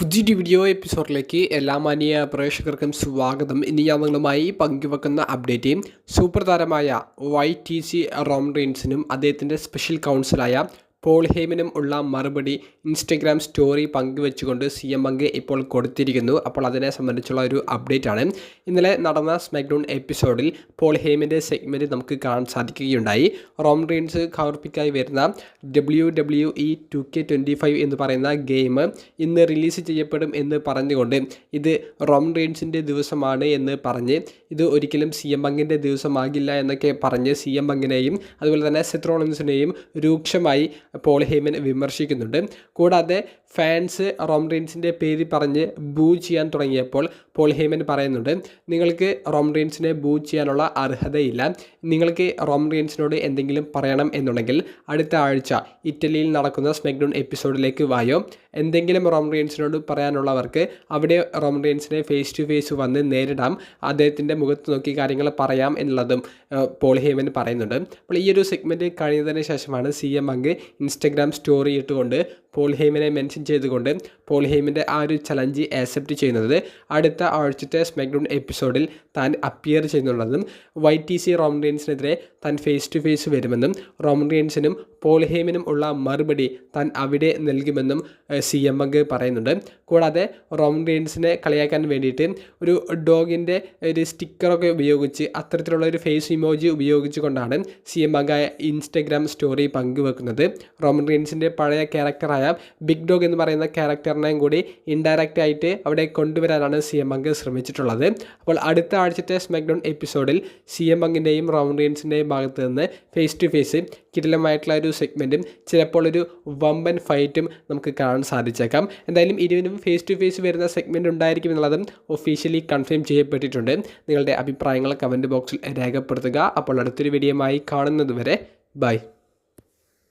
പുതിയൊരു വീഡിയോ എപ്പിസോഡിലേക്ക് എല്ലാ മാന്യ പ്രേക്ഷകർക്കും സ്വാഗതം. ഇനി ഞാൻ നിങ്ങളുമായി പങ്കുവെക്കുന്ന അപ്ഡേറ്റ് സൂപ്പർ താരമായ വൈ ടി സി റോംറീൻസിനും അദ്ദേഹത്തിന്റെ സ്പെഷ്യൽ കൗൺസിലായ പോൾ ഹേമിനും ഉള്ള മറുപടി ഇൻസ്റ്റഗ്രാം സ്റ്റോറി പങ്കുവെച്ചുകൊണ്ട് സി എം പങ്ക് ഇപ്പോൾ കൊടുത്തിരിക്കുന്നു. അപ്പോൾ അതിനെ സംബന്ധിച്ചുള്ള ഒരു അപ്ഡേറ്റ് ആണ് ഇന്നലെ നടന്ന സ്മാക്ഡൗൺ എപ്പിസോഡിൽ പോൾ ഹേമിന്റെ സെഗ്മെന്റ് നമുക്ക് കാണാൻ സാധിക്കുകയുണ്ടായി. റോം റീൻസ് കവർപ്പിക്കായി വരുന്ന W W E two K twenty five എന്ന് പറയുന്ന ഗെയിം ഇന്ന് റിലീസ് ചെയ്യപ്പെടും എന്ന് പറഞ്ഞുകൊണ്ട് ഇത് റോം റീൻസിന്റെ ദിവസമാണ് എന്ന് പറഞ്ഞ് ഇത് ഒരിക്കലും സി എം പങ്കിന്റെ ദിവസമാകില്ല എന്നൊക്കെ പറഞ്ഞ് സി എം പങ്കിനെയും അതുപോലെ തന്നെ സെത്രോളൻസിനെയും രൂക്ഷമായി പോൾ ഹേമൻ വിമർശിക്കുന്നുണ്ട്. കൂടാതെ ഫാൻസ് റോംറീൻസിന്റെ പേര് പറഞ്ഞ് ബൂ ചെയ്യാൻ തുടങ്ങിയപ്പോൾ പോൾ ഹേമൻ പറയുന്നുണ്ട് നിങ്ങൾക്ക് റോംറീൻസിനെ ബൂ ചെയ്യാനുള്ള അർഹതയില്ല. നിങ്ങൾക്ക് റോംറീൻസിനോട് എന്തെങ്കിലും പറയണം എന്നുണ്ടെങ്കിൽ അടുത്ത ആഴ്ച ഇറ്റലിയിൽ നടക്കുന്ന സ്മെക്ഡൗൺ എപ്പിസോഡിലേക്ക് വായോ. എന്തെങ്കിലും റോംറീൻസിനോട് പറയാനുള്ളവർക്ക് അവിടെ റോംറീൻസിനെ ഫേസ് ടു ഫേസ് വന്ന് നേരിടാം. അദ്ദേഹത്തിന്റെ മുഖത്ത് നോക്കി കാര്യങ്ങൾ പറയാം എന്നുള്ളതും പോൾ ഹേമൻ പറയുന്നുണ്ട്. അപ്പോൾ ഈ ഒരു സെഗ്മെന്റ് കഴിഞ്ഞതിന് ശേഷമാണ് സി എം അങ്ക് ഇൻസ്റ്റഗ്രാം സ്റ്റോറി ഇട്ടുകൊണ്ട് പോൾ ഹെയ്മിനെ മെൻഷൻ ചെയ്തുകൊണ്ട് പോൾ ഹെയ്മിന്റെ ആ ഒരു ചലഞ്ച് ആക്സെപ്റ്റ് ചെയ്യുന്നത് അടുത്ത ആഴ്ചത്തെ സ്മാക്ഡൗൺ എപ്പിസോഡിൽ താൻ അപ്പിയർ ചെയ്യുന്നുള്ളതും വൈ ടി സി റോംറിയൻസിനെതിരെ താൻ ഫേസ് ടു ഫേസ് വരുമെന്നും റോംറിയൻസിനും പോൾ ഹെയ്മിനും ഉള്ള മറുപടി താൻ അവിടെ നൽകുമെന്നും സി എം അങ്ക് പറയുന്നുണ്ട്. കൂടാതെ റോമൻ റോംറിയൻസിനെ കളിയാക്കാൻ വേണ്ടിയിട്ട് ഒരു ഡോഗിന്റെ ഒരു സ്റ്റിക്കറൊക്കെ ഉപയോഗിച്ച് അത്തരത്തിലുള്ള ഒരു ഫേസ് ഇമോജി ഉപയോഗിച്ചുകൊണ്ടാണ് സി എം അങ്ക ഇൻസ്റ്റഗ്രാം സ്റ്റോറി പങ്കുവെക്കുന്നത്. റോമൻ റീൻസിന്റെ പഴയ ക്യാരക്ടറായ ബിഗ് ഡോഗ് എന്ന് പറയുന്ന ക്യാരക്ടറിനെയും കൂടി ഇൻഡയറക്റ്റ് ആയിട്ട് അവിടെ കൊണ്ടുവരാനാണ് സി എം അങ്ക് ശ്രമിച്ചിട്ടുള്ളത്. അപ്പോൾ അടുത്ത ആഴ്ചത്തെ സ്മാക്ഡൗൺ എപ്പിസോഡിൽ സി എം അങ്കിന്റെയും റോമൻ ഭാഗത്ത് നിന്ന് ഫേസ് ടു ഫേസ് കിടിലമായിട്ടുള്ള ഒരു സെഗ്മെന്റും ചിലപ്പോൾ ഒരു വമ്പൻ ഫൈറ്റും നമുക്ക് കാണാൻ സാധിച്ചേക്കാം. എന്തായാലും ഇരുവരും ഫേസ് ടു ഫേസ് വരുന്ന സെഗ്മെന്റ് ഉണ്ടായിരിക്കും എന്നുള്ളതും ഒഫീഷ്യലി കൺഫേം ചെയ്യപ്പെട്ടിട്ടുണ്ട്. നിങ്ങളുടെ അഭിപ്രായങ്ങൾ കമന്റ് ബോക്സിൽ രേഖപ്പെടുത്തുക. അപ്പോൾ അടുത്തൊരു വീഡിയോയുമായി കാണുന്നതുവരെ ബൈ